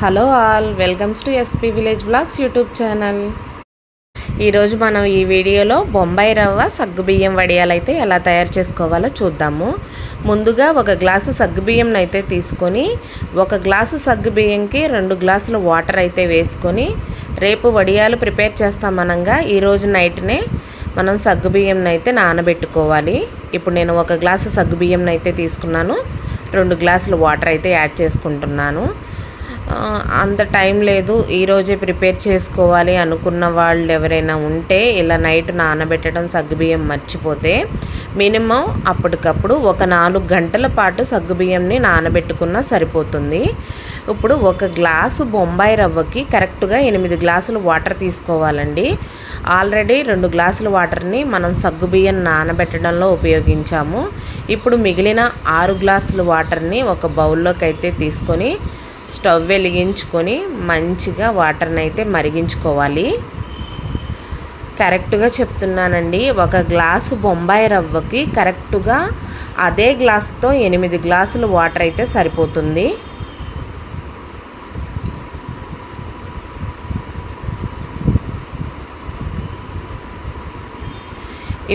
Hello all welcomes to SP village vlogs YouTube channel. ఈరోజు మనం ఈ వీడియోలో బొంబాయి రవ్వ సగ్గుబియ్యం వడియాలు అయితే ఎలా తయారు చేసుకోవాలో చూద్దాము. ముందుగా ఒక గ్లాసు సగ్గుబియ్యం అయితే తీసుకొని ఒక గ్లాసు సగ్గుబియ్యంకి రెండు గ్లాసులు వాటర్ అయితే వేసుకొని రేపు వడియాలు ప్రిపేర్ చేస్తామనంగా ఈరోజు నైట్నే మనం సగ్గుబియ్యం అయితే నానబెట్టుకోవాలి. ఇప్పుడు నేను ఒక గ్లాసు సగ్గుబియ్యం అయితే తీసుకున్నాను. రెండు గ్లాసులు వాటర్ అయితే యాడ్ చేసుకుంటున్నాను. అంత టైం లేదు. ఈరోజే ప్రిపేర్ చేసుకోవాలి అనుకున్న వాళ్ళు ఎవరైనా ఉంటే ఇలా నైట్ నానబెట్టడం సగ్గుబియ్యం మర్చిపోతే మినిమం అప్పటికప్పుడు ఒక నాలుగు గంటల పాటు సగ్గుబియ్యంని నానబెట్టుకున్నా సరిపోతుంది. ఇప్పుడు ఒక గ్లాసు బొంబాయి రవ్వకి కరెక్ట్గా ఎనిమిది గ్లాసులు వాటర్ తీసుకోవాలండి. ఆల్రెడీ రెండు గ్లాసుల వాటర్ని మనం సగ్గుబియ్యం నానబెట్టడంలో ఉపయోగించాము. ఇప్పుడు మిగిలిన ఆరు గ్లాసుల వాటర్ని ఒక బౌల్లోకి అయితే తీసుకొని స్టవ్ వెలిగించుకొని మంచిగా వాటర్ని అయితే మరిగించుకోవాలి. కరెక్ట్గా చెప్తున్నానండి ఒక గ్లాసు బొంబాయి రవ్వకి కరెక్ట్గా అదే గ్లాస్తో ఎనిమిది గ్లాసులు వాటర్ అయితే సరిపోతుంది.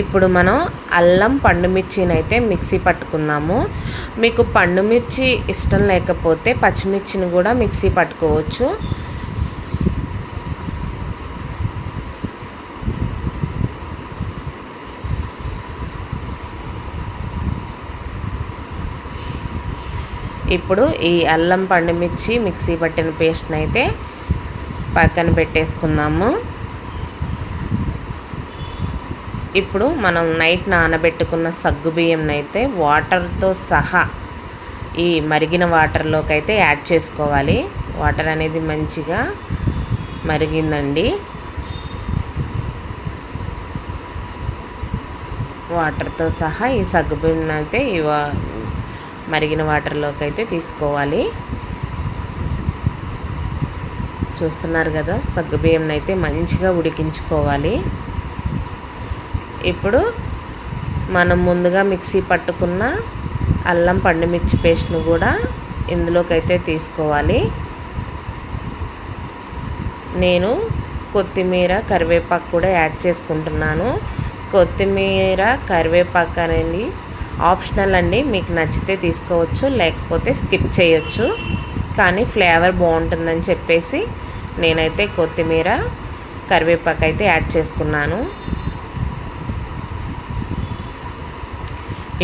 ఇప్పుడు మనం అల్లం పండుమిర్చిని అయితే మిక్సీ పట్టుకుందాము. మీకు పండుమిర్చి ఇష్టం లేకపోతే పచ్చిమిర్చిని కూడా మిక్సీ పట్టుకోవచ్చు. ఇప్పుడు ఈ అల్లం పండుమిర్చి మిక్సీ పట్టిన పేస్ట్ని అయితే పక్కన పెట్టేసుకుందాము. ఇప్పుడు మనం నైట్ నానబెట్టుకున్న సగ్గుబియ్యంనైతే వాటర్తో సహా ఈ మరిగిన వాటర్లోకి అయితే యాడ్ చేసుకోవాలి. వాటర్ అనేది మంచిగా మరిగిందండి. వాటర్తో సహా ఈ సగ్గుబియ్యం అయితే ఈ మరిగిన వాటర్లోకి అయితే తీసుకోవాలి. చూస్తున్నారు కదా సగ్గుబియ్యం అయితే మంచిగా ఉడికించుకోవాలి. ఇప్పుడు మనం ముందుగా మిక్సీ పట్టుకున్న అల్లం పండుమిర్చి పేస్ట్ను కూడా ఇందులోకైతే తీసుకోవాలి. నేను కొత్తిమీర కరివేపాకు కూడా యాడ్ చేసుకుంటున్నాను. కొత్తిమీర కరివేపాకు అనేది ఆప్షనల్ అండి మీకు నచ్చితే తీసుకోవచ్చు లేకపోతే స్కిప్ చేయొచ్చు. కానీ ఫ్లేవర్ బాగుంటుందని చెప్పేసి నేనైతే కొత్తిమీర కరివేపాకు అయితే యాడ్ చేసుకున్నాను.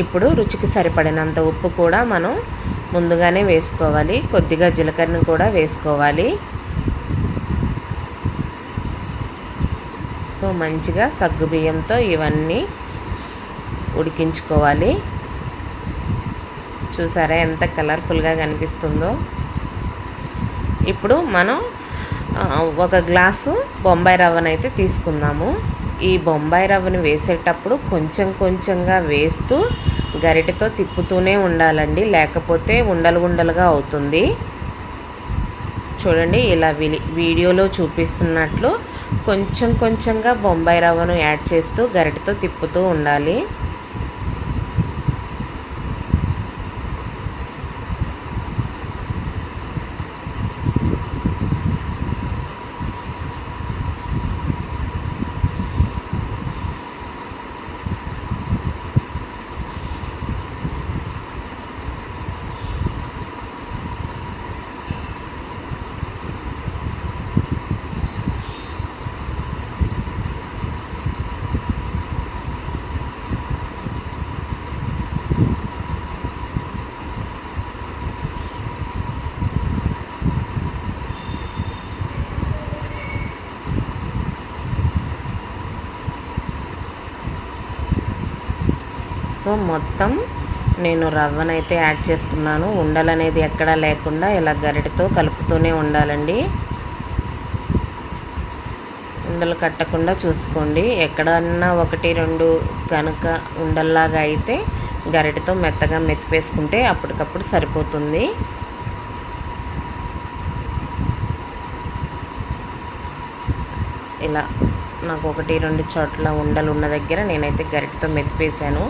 ఇప్పుడు రుచికి సరిపడినంత ఉప్పు కూడా మనం ముందుగానే వేసుకోవాలి. కొద్దిగా జీలకర్రను కూడా వేసుకోవాలి. సో మంచిగా సగ్గుబియ్యంతో ఇవన్నీ ఉడికించుకోవాలి. చూసారా ఎంత కలర్ఫుల్గా కనిపిస్తుందో. ఇప్పుడు మనం ఒక గ్లాసు బొంబాయి రవ్వనైతే తీసుకుందాము. ఈ బొంబాయి రవ్వను వేసేటప్పుడు కొంచెం కొంచెంగా వేస్తూ గరిటెతో తిప్పుతూనే ఉండాలండి. లేకపోతే ఉండలు ఉండలుగా అవుతుంది. చూడండి ఇలా వీడియోలో చూపిస్తున్నట్లు కొంచెం కొంచెంగా బొంబాయి రవ్వను యాడ్ చేస్తూ గరిటెతో తిప్పుతూ ఉండాలి. సో మొత్తం నేను రవ్వనైతే యాడ్ చేసుకున్నాను. ఉండలు అనేది ఎక్కడా లేకుండా ఇలా గరిటతో కలుపుతూనే ఉండాలండి. ఉండలు కట్టకుండా చూసుకోండి. ఎక్కడన్నా ఒకటి రెండు కనుక ఉండల్లాగా అయితే గరిటతో మెత్తగా మెత్తిపేసుకుంటే అప్పటికప్పుడు సరిపోతుంది. ఇలా నాకు ఒకటి రెండు చోట్ల ఉండలు ఉన్న దగ్గర నేనైతే గరిటతో మెత్తిపేశాను.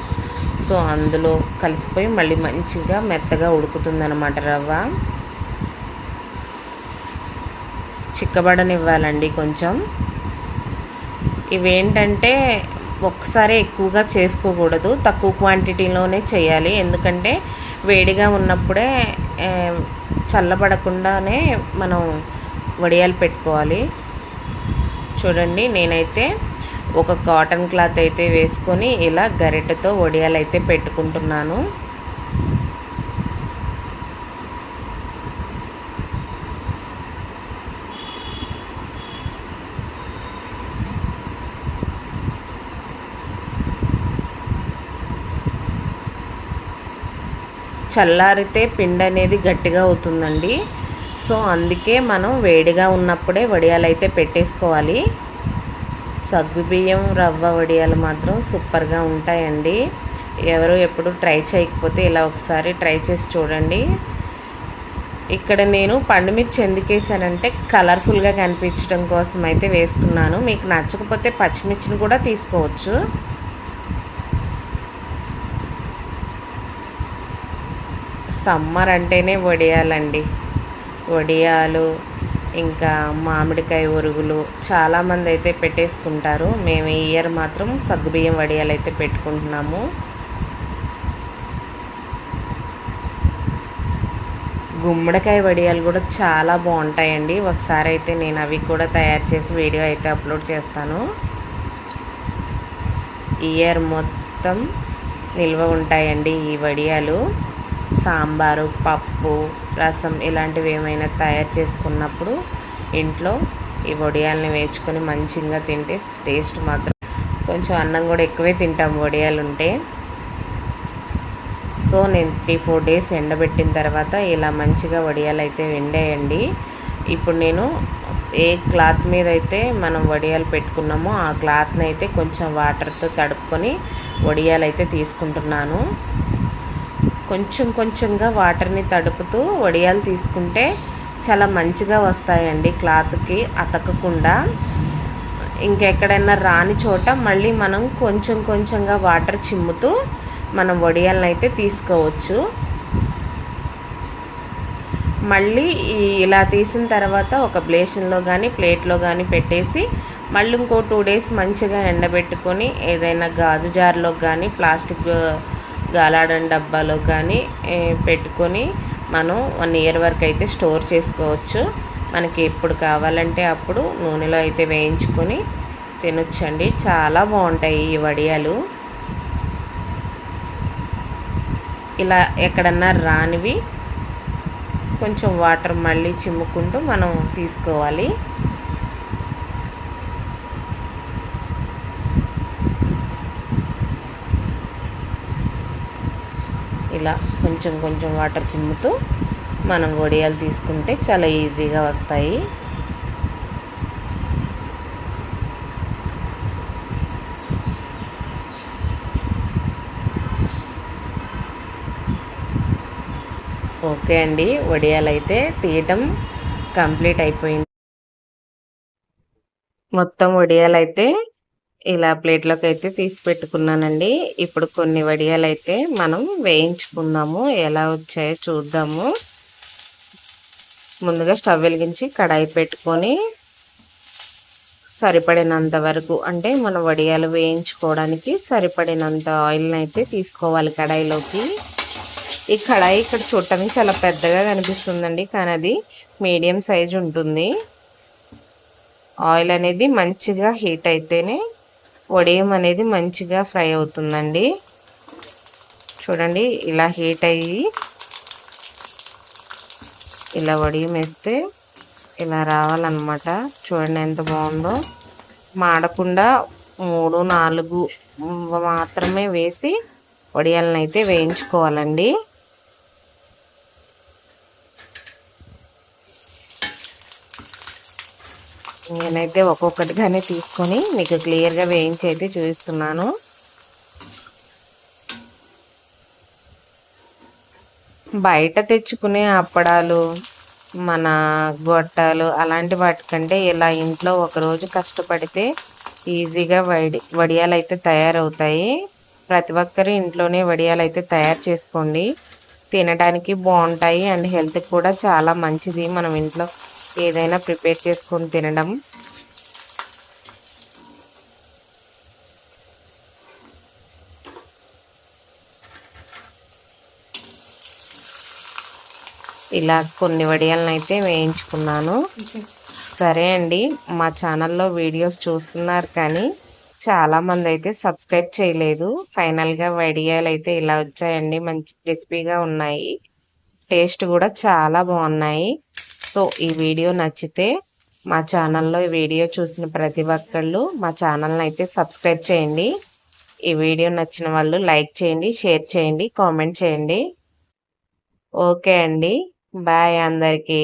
సో అందులో కలిసిపోయి మళ్ళీ మంచిగా మెత్తగా ఉడుకుతుందనమాట రవ్వ. చిక్కబడనివ్వాలండి కొంచెం. ఇవేంటంటే ఒక్కసారి ఎక్కువగా చేసుకోకూడదు తక్కువ క్వాంటిటీలోనే చేయాలి. ఎందుకంటే వేడిగా ఉన్నప్పుడే చల్లబడకుండానే మనం వడియాలు పెట్టుకోవాలి. చూడండి నేనైతే ఒక కాటన్ క్లాత్ అయితే వేసుకొని ఇలా గరిటెతో వడియాలు అయితే పెట్టుకుంటున్నాను. చల్లారితే పిండి అనేది గట్టిగా అవుతుందండి. సో అందుకే మనం వేడిగా ఉన్నప్పుడే వడియాలైతే పెట్టేసుకోవాలి. సగ్గుబియ్యం రవ్వ వడియాలు మాత్రం సూపర్గా ఉంటాయండి. ఎవరు ఎప్పుడు ట్రై చేయకపోతే ఇలా ఒకసారి ట్రై చేసి చూడండి. ఇక్కడ నేను పండుమిర్చి ఎందుకు వేసానంటే కలర్ఫుల్గా కనిపించడం కోసం అయితే వేసుకున్నాను. మీకు నచ్చకపోతే పచ్చిమిర్చిని కూడా తీసుకోవచ్చు. సమ్మర్ అంటేనే వడియాలండి. వడియాలు ఇంకా మామిడికాయ ఉరుగులు చాలామంది అయితే పెట్టేసుకుంటారు. మేము ఈ ఇయర్ మాత్రం సగ్గుబియ్యం వడియాలు అయితే పెట్టుకుంటున్నాము. గుమ్మడికాయ వడియాలు కూడా చాలా బాగుంటాయండి. ఒకసారి అయితే నేను అవి కూడా తయారు చేసి వీడియో అయితే అప్లోడ్ చేస్తాను. ఇయర్ మొత్తం నిల్వ ఉంటాయండి ఈ వడియాలు. సాంబారు పప్పు రసం ఇలాంటివి ఏమైనా తయారు చేసుకున్నప్పుడు ఇంట్లో ఈ వడియాలని వేసుకొని మంచిగా తింటే టేస్ట్ మాత్రం కొంచెం అన్నం కూడా ఎక్కువే తింటాం వడియాలు ఉంటే. సో నేను త్రీ ఫోర్ డేస్ ఎండబెట్టిన తర్వాత ఇలా మంచిగా వడియాలు అయితే వెండేయండి ఇప్పుడు నేను ఏ క్లాత్ మీద అయితే మనం వడియాలు పెట్టుకున్నామో ఆ క్లాత్ని అయితే కొంచెం వాటర్తో తడుపుకొని వడియాలు అయితే తీసుకుంటున్నాను. కొంచెం కొంచెంగా వాటర్ని తడుపుతూ వడియాలు తీసుకుంటే చాలా మంచిగా వస్తాయండి క్లాత్కి అతకకుండా. ఇంకెక్కడైనా రాని చోట మళ్ళీ మనం కొంచెం కొంచెంగా వాటర్ చిమ్ముతూ మనం వడియాలను అయితే తీసుకోవచ్చు. మళ్ళీ ఇలా తీసిన తర్వాత ఒక బ్లేషన్లో కానీ ప్లేట్లో కానీ పెట్టేసి మళ్ళీ ఇంకో టూ డేస్ మంచిగా ఎండబెట్టుకొని ఏదైనా గాజు జార్లో కానీ ప్లాస్టిక్ గాలాడని డబ్బాలో కానీ పెట్టుకొని మనం వన్ ఇయర్ వరకు అయితే స్టోర్ చేసుకోవచ్చు. మనకి ఎప్పుడు కావాలంటే అప్పుడు నూనెలో అయితే వేయించుకొని తినొచ్చండి. చాలా బాగుంటాయి ఈ వడియాలు. ఇలా ఎక్కడన్నా రానివి కొంచెం వాటర్ మళ్ళీ చిమ్ముకుంటూ మనం తీసుకోవాలి. ఇలా కొంచెం కొంచెం వాటర్ చిమ్ముతూ మనం వడియాలు తీసుకుంటే చాలా ఈజీగా వస్తాయి. ఓకే అండి వడియాలు అయితే తీయటం కంప్లీట్ అయిపోయింది. మొత్తం వడియాలు అయితే ఇలా ప్లేట్లోకి అయితే తీసి పెట్టుకున్నానండి. ఇప్పుడు కొన్ని వడియాలు అయితే మనం వేయించుకుందాము. ఎలా వచ్చాయో చూద్దాము. ముందుగా స్టవ్ వెలిగించి కడాయి పెట్టుకొని సరిపడినంత వరకు అంటే మన వడియాలు వేయించుకోవడానికి సరిపడినంత ఆయిల్ని అయితే తీసుకోవాలి కడాయిలోకి. ఈ కడాయి ఇక్కడ చూడటానికి చాలా పెద్దగా కనిపిస్తుందండి కానీ అది మీడియం సైజ్ ఉంటుంది. ఆయిల్ అనేది మంచిగా హీట్ అయితేనే వడియం అనేది మంచిగా ఫ్రై అవుతుందండి. చూడండి ఇలా హీట్ అయ్యి ఇలా వడియం వేస్తే ఇలా రావాలన్నమాట. చూడండి ఎంత బాగుందో. మాడకుండా మూడు నాలుగు మాత్రమే వేసి వడియాలను అయితే వేయించుకోవాలండి. నేనైతే ఒక్కొక్కటిగానే తీసుకొని మీకు క్లియర్గా వేయించి అయితే చూపిస్తున్నాను. బయట తెచ్చుకునే అప్పడాలు మన గొట్టాలు అలాంటి వాటికంటే ఇలా ఇంట్లో ఒకరోజు కష్టపడితే ఈజీగా వడి వడియాలు అయితే తయారవుతాయి. ప్రతి ఒక్కరు ఇంట్లోనే వడియాలు అయితే తయారు చేసుకోండి. తినడానికి బాగుంటాయి అండ్ హెల్త్కి కూడా చాలా మంచిది మనం ఇంట్లో ఏదైనా ప్రిపేర్ చేసుకొని తినడం. ఇలా కొన్ని వడియాలను అయితే వేయించుకున్నాను. సరే అండి మా ఛానల్లో వీడియోస్ చూస్తున్నారు కానీ చాలామంది అయితే సబ్స్క్రైబ్ చేయలేదు. ఫైనల్గా వడియాలు అయితే ఇలా వచ్చాయండి మంచి క్రిస్పీగా ఉన్నాయి. టేస్ట్ కూడా చాలా బాగున్నాయి. సో ఈ వీడియో నచ్చితే మా ఛానల్లో ఈ వీడియో చూసిన ప్రతి ఒక్కళ్ళు మా ఛానల్ని అయితే సబ్స్క్రైబ్ చేయండి. ఈ వీడియో నచ్చిన వాళ్ళు లైక్ చేయండి షేర్ చేయండి కామెంట్ చేయండి. ఓకే అండి. బాయ్ అందరికీ.